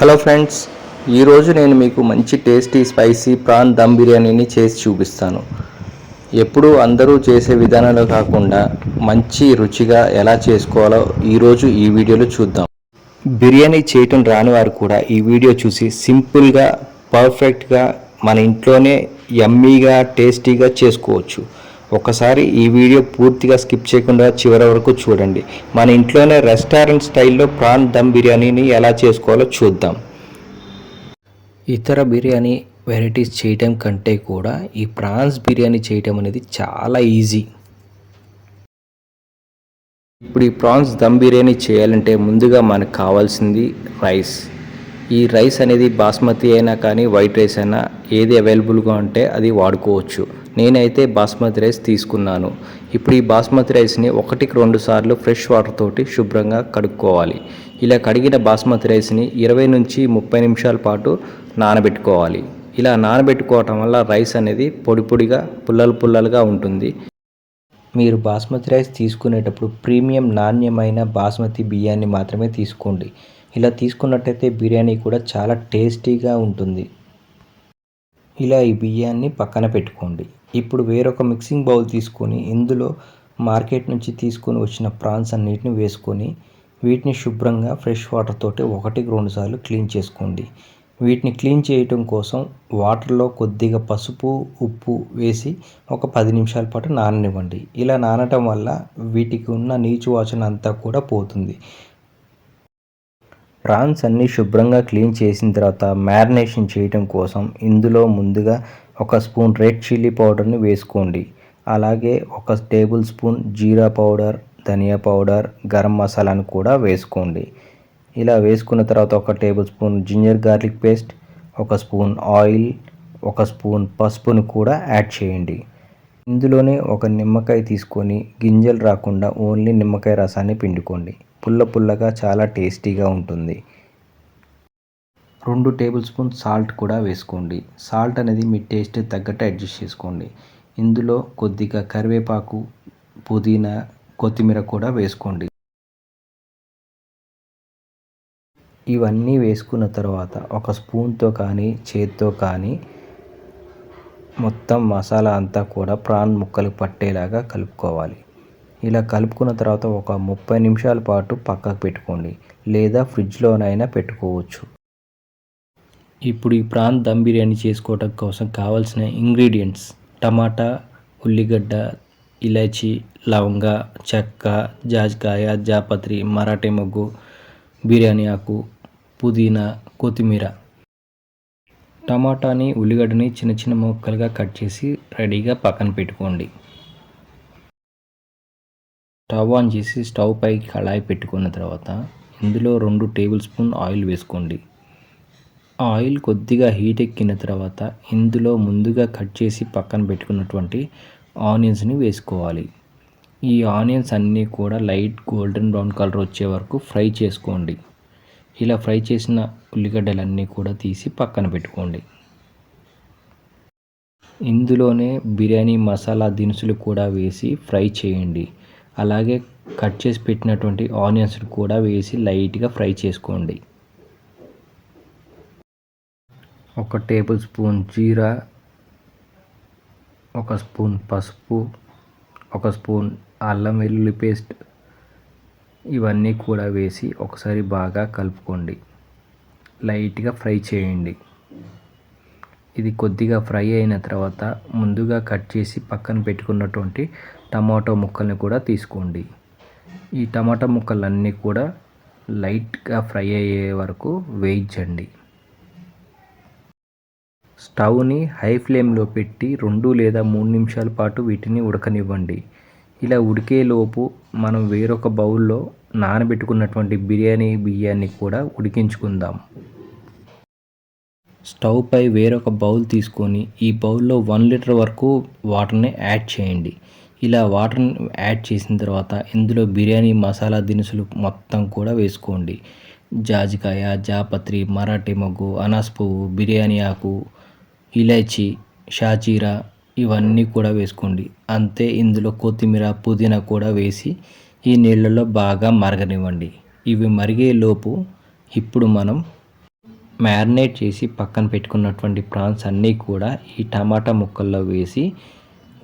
Hello friends ఈరోజు నేను మీకు మంచి టేస్టీ స్పైసీ ప్రాన్ దమ్ బిర్యానీని చేసి చూపిస్తాను. ఎప్పుడూ అందరూ చేసే విధానంలో కాకుండా మంచి రుచిగా ఎలా చేసుకోవాలో ఈరోజు ఈ వీడియోలో చూద్దాం. బిర్యానీ చేయటం రాని వారు కూడా ఈ వీడియో చూసి సింపుల్గా పర్ఫెక్ట్గా మన ఇంట్లోనే యమ్మీగా టేస్టీగా చేసుకోవచ్చు. ఒకసారి ఈ వీడియో పూర్తిగా స్కిప్ చేయకుండా చివరి వరకు చూడండి. మన ఇంట్లోనే రెస్టారెంట్ స్టైల్లో ప్రాన్ దమ్ బిర్యానీని ఎలా చేసుకోవాలో చూద్దాం. ఇతర బిర్యానీ వెరైటీస్ చేయటం కంటే కూడా ఈ ప్రాన్స్ బిర్యానీ చేయటం అనేది చాలా ఈజీ. ఇప్పుడు ఈ ప్రాన్స్ దమ్ బిర్యానీ చేయాలంటే ముందుగా మనకు కావాల్సింది రైస్. ఈ రైస్ అనేది బాస్మతి అయినా కానీ వైట్ రైస్ అయినా ఏది అవైలబుల్గా ఉంటే అది వాడుకోవచ్చు. నేనైతే బాస్మతి రైస్ తీసుకున్నాను. ఇప్పుడు ఈ బాస్మతి రైస్ని ఒకటికి రెండు సార్లు ఫ్రెష్ వాటర్ తోటి శుభ్రంగా కడుక్కోవాలి. ఇలా కడిగిన బాస్మతి రైస్ని ఇరవై నుంచి ముప్పై నిమిషాల పాటు నానబెట్టుకోవాలి. ఇలా నానబెట్టుకోవటం వల్ల రైస్ అనేది పొడి పొడిగా పుల్లలు పుల్లలుగా ఉంటుంది. మీరు బాస్మతి రైస్ తీసుకునేటప్పుడు ప్రీమియం నాణ్యమైన బాస్మతి బియ్యాన్ని మాత్రమే తీసుకోండి. ఇలా తీసుకున్నట్టయితే బిర్యానీ కూడా చాలా టేస్టీగా ఉంటుంది. ఇలా ఈ బియ్యాన్ని పక్కన పెట్టుకోండి. ఇప్పుడు వేరొక మిక్సింగ్ బౌల్ తీసుకొని ఇందులో మార్కెట్ నుంచి తీసుకొని వచ్చిన ప్రాన్స్ అన్నిటిని వేసుకొని వీటిని శుభ్రంగా ఫ్రెష్ వాటర్ తోటి ఒకటికి రెండు సార్లు క్లీన్ చేసుకోండి. వీటిని క్లీన్ చేయటం కోసం వాటర్లో కొద్దిగా పసుపు ఉప్పు వేసి ఒక పది నిమిషాల పాటు నాననివ్వండి. ఇలా నానటం వల్ల వీటికి ఉన్న నీచు వాసన అంతా కూడా పోతుంది. ప్రాన్స్ అన్నీ శుభ్రంగా క్లీన్ చేసిన తర్వాత మ్యారినేషన్ చేయటం కోసం ఇందులో ముందుగా ఒక స్పూన్ రెడ్ చిల్లీ పౌడర్ని వేసుకోండి. అలాగే ఒక టేబుల్ స్పూన్ జీరా పౌడర్ ధనియా పౌడర్ గరం మసాలాను కూడా వేసుకోండి. ఇలా వేసుకున్న తర్వాత ఒక tablespoon ginger garlic paste ఒక స్పూన్ ఆయిల్ ఒక స్పూన్ పసుపును కూడా యాడ్ చేయండి. ఇందులోనే ఒక నిమ్మకాయ తీసుకొని గింజలు రాకుండా ఓన్లీ నిమ్మకాయ రసాన్ని పిండుకోండి. పుల్ల పుల్లగా చాలా టేస్టీగా ఉంటుంది. రెండు టేబుల్ స్పూన్ సాల్ట్ కూడా వేసుకోండి. సాల్ట్ అనేది మీ టేస్ట్ తగ్గట్టు అడ్జస్ట్ చేసుకోండి. ఇందులో కొద్దిగా కరివేపాకు పుదీనా కొత్తిమీర కూడా వేసుకోండి. ఇవన్నీ వేసుకున్న తర్వాత ఒక స్పూన్తో కానీ చేత్తో కానీ మొత్తం మసాలా అంతా కూడా ప్రాన్ ముక్కలు పట్టేలాగా కలుపుకోవాలి. ఇలా కలుపుకున్న తర్వాత ఒక ముప్పై నిమిషాల పాటు పక్కకు పెట్టుకోండి లేదా ఫ్రిడ్జ్లోనైనా పెట్టుకోవచ్చు. ఇప్పుడు ఈ ప్రాన్ దమ్ బిర్యానీ చేసుకోవటం కోసం కావాల్సిన ఇంగ్రీడియంట్స్ టమాటా ఉల్లిగడ్డ ఇలాచి లవంగ చెక్క జాజికాయ జాపత్రి మరాఠీ మొగ్గు బిర్యానీ ఆకు పుదీనా కొత్తిమీర. టమాటాని ఉల్లిగడ్డని చిన్న చిన్న ముక్కలుగా కట్ చేసి రెడీగా పక్కన పెట్టుకోండి. స్టవ్ ఆన్ చేసి స్టవ్ పైకి కళాయి పెట్టుకున్న తర్వాత ఇందులో రెండు టేబుల్ స్పూన్ ఆయిల్ వేసుకోండి. ఆయిల్ కొద్దిగా హీట్ ఎక్కిన తర్వాత ఇందులో ముందుగా కట్ చేసి పక్కన పెట్టుకున్నటువంటి ఆనియన్స్ని వేసుకోవాలి. ఈ ఆనియన్స్ అన్నీ కూడా లైట్ గోల్డెన్ బ్రౌన్ కలర్ వచ్చే వరకు ఫ్రై చేసుకోండి. ఇలా ఫ్రై చేసిన ఉల్లిగడ్డలన్నీ కూడా తీసి పక్కన పెట్టుకోండి. ఇందులోనే బిర్యానీ మసాలా దినుసులు కూడా వేసి ఫ్రై చేయండి. అలాగే కట్ చేసి పెట్టినటువంటి ఆనియన్స్ కూడా వేసి లైట్గా ఫ్రై చేసుకోండి. ఒక టేబుల్ స్పూన్ జీరా ఒక స్పూన్ పసుపు ఒక స్పూన్ అల్లం వెల్లుల్లి పేస్ట్ ఇవన్నీ కూడా వేసి ఒకసారి బాగా కలుపుకోండి. లైట్గా ఫ్రై చేయండి. ఇది కొద్దిగా ఫ్రై అయిన తర్వాత ముందుగా కట్ చేసి పక్కన పెట్టుకున్నటువంటి టమాటో ముక్కల్ని కూడా తీసుకోండి. ఈ టమాటా ముక్కలన్నీ కూడా లైట్గా ఫ్రై అయ్యే వరకు వేయించండి. స్టవ్ని హై ఫ్లేమ్లో పెట్టి రెండు లేదా మూడు నిమిషాల పాటు వీటిని ఉడకనివ్వండి. ఇలా ఉడికేలోపు మనం వేరొక బౌల్లో నానబెట్టుకున్నటువంటి బిర్యానీ బియ్యాన్ని కూడా ఉడికించుకుందాం. స్టవ్ పై వేరొక బౌల్ తీసుకొని ఈ బౌల్లో వన్ లీటర్ వరకు వాటర్ని యాడ్ చేయండి. ఇలా వాటర్ని యాడ్ చేసిన తర్వాత ఇందులో బిర్యానీ మసాలా దినుసులు మొత్తం కూడా వేసుకోండి. జాజికాయ జాపత్రి మరాఠీ మొగ్గు అనాస్ పువ్వు బిర్యానీ ఆకు ఇలాచి షాజీరా ఇవన్నీ కూడా వేసుకోండి. అంతే ఇందులో కొత్తిమీర పుదీనా కూడా వేసి ఈ నీళ్ళలో బాగా మరగనివ్వండి. ఇవి మరిగే లోపు ఇప్పుడు మనం మ్యారినేట్ చేసి పక్కన పెట్టుకున్నటువంటి ప్రాన్స్ అన్నీ కూడా ఈ టమాటా ముక్కల్లో వేసి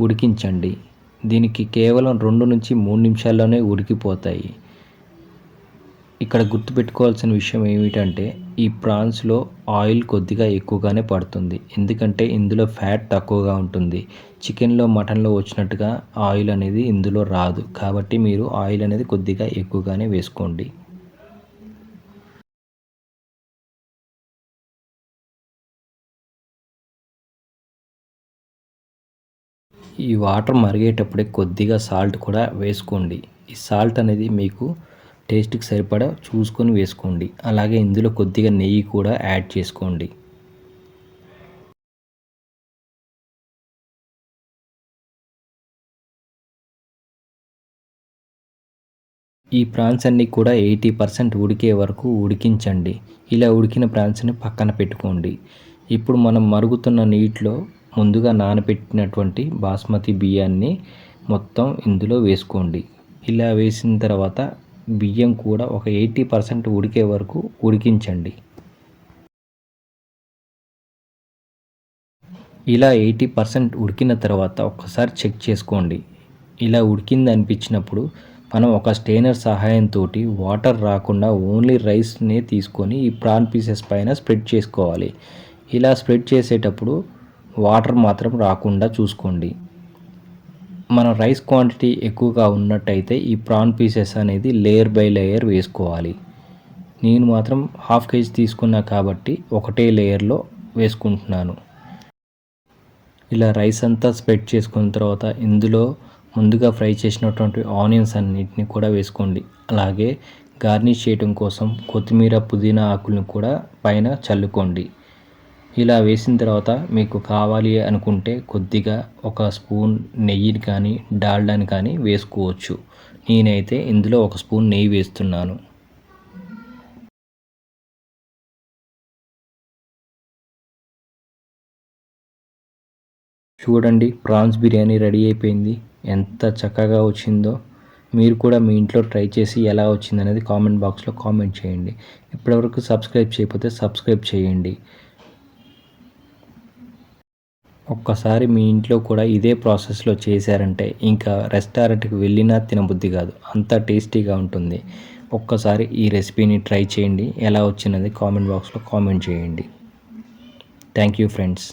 ఉడికించండి. దీనికి కేవలం రెండు నుంచి మూడు నిమిషాల్లోనే ఉడికిపోతాయి. ఇక్కడ గుర్తుపెట్టుకోవాల్సిన విషయం ఏమిటంటే ఈ ప్రాన్స్లో ఆయిల్ కొద్దిగా ఎక్కువగానే పడుతుంది. ఎందుకంటే ఇందులో ఫ్యాట్ తక్కువగా ఉంటుంది. చికెన్లో మటన్లో వచ్చినట్టుగా ఆయిల్ అనేది ఇందులో రాదు. కాబట్టి మీరు ఆయిల్ అనేది కొద్దిగా ఎక్కువగానే వేసుకోండి. ఈ వాటర్ మరిగేటప్పుడే కొద్దిగా సాల్ట్ కూడా వేసుకోండి. ఈ సాల్ట్ అనేది మీకు టేస్ట్కి సరిపడా చూసుకొని వేసుకోండి. అలాగే ఇందులో కొద్దిగా నెయ్యి కూడా యాడ్ చేసుకోండి. ఈ ప్రాన్స్ అన్నీ కూడా ఎయిటీ పర్సెంట్ ఉడికే వరకు ఉడికించండి. ఇలా ఉడికిన ప్రాన్స్ని పక్కన పెట్టుకోండి. ఇప్పుడు మనం మరుగుతున్న నీటిలో ముందుగా నానబెట్టినటువంటి బాస్మతి బియ్యాన్ని మొత్తం ఇందులో వేసుకోండి. ఇలా వేసిన తర్వాత బియ్యం కూడా ఒక ఎయిటీ పర్సెంట్ ఉడికే వరకు ఉడికించండి. ఇలా ఎయిటీ పర్సెంట్ ఉడికిన తర్వాత ఒకసారి చెక్ చేసుకోండి. ఇలా ఉడికింది అనిపించినప్పుడు మనం ఒక స్టెయినర్ సహాయంతో వాటర్ రాకుండా ఓన్లీ రైస్నే తీసుకొని ఈ ప్రాన్ పీసెస్ పైన స్ప్రెడ్ చేసుకోవాలి. ఇలా స్ప్రెడ్ చేసేటప్పుడు వాటర్ మాత్రం రాకుండా చూసుకోండి. మన రైస్ క్వాంటిటీ ఎక్కువగా ఉన్నట్టయితే ఈ ప్రాన్ పీసెస్ అనేది లేయర్ బై లేయర్ వేసుకోవాలి. నేను మాత్రం హాఫ్ కేజీ తీసుకున్నా కాబట్టి ఒకటే లేయర్లో వేసుకుంటున్నాను. ఇలా రైస్ అంతా స్ప్రెడ్ చేసుకున్న తర్వాత ఇందులో ముందుగా ఫ్రై చేసినటువంటి ఆనియన్స్ అన్నిటిని కూడా వేసుకోండి. అలాగే గార్నిష్ చేయడం కోసం కొత్తిమీర పుదీనా ఆకులను కూడా పైన చల్లుకోండి. ఇలా వేసిన తర్వాత మీకు కావాలి అనుకుంటే కొద్దిగా ఒక స్పూన్ నెయ్యిని కానీ డాల్డాని కానీ వేసుకోవచ్చు. నేనైతే ఇందులో ఒక స్పూన్ నెయ్యి వేస్తున్నాను. చూడండి ప్రాన్స్ బిర్యానీ రెడీ అయిపోయింది. ఎంత చక్కగా వచ్చిందో. మీరు కూడా మీ ఇంట్లో ట్రై చేసి ఎలా వచ్చిందనేది కామెంట్ బాక్స్లో కామెంట్ చేయండి. ఇప్పటివరకు సబ్స్క్రైబ్ చేయకపోతే సబ్స్క్రైబ్ చేయండి. ఒక్కసారి మీ ఇంట్లో కూడా ఇదే ప్రాసెస్లో చేశారంటే ఇంకా రెస్టారెంట్కి వెళ్ళినా తినబుద్ధి కాదు. అంత టేస్టీగా ఉంటుంది. ఒక్కసారి ఈ రెసిపీని ట్రై చేయండి. ఎలా వచ్చినది కామెంట్ బాక్స్లో కామెంట్ చేయండి. Thank you friends.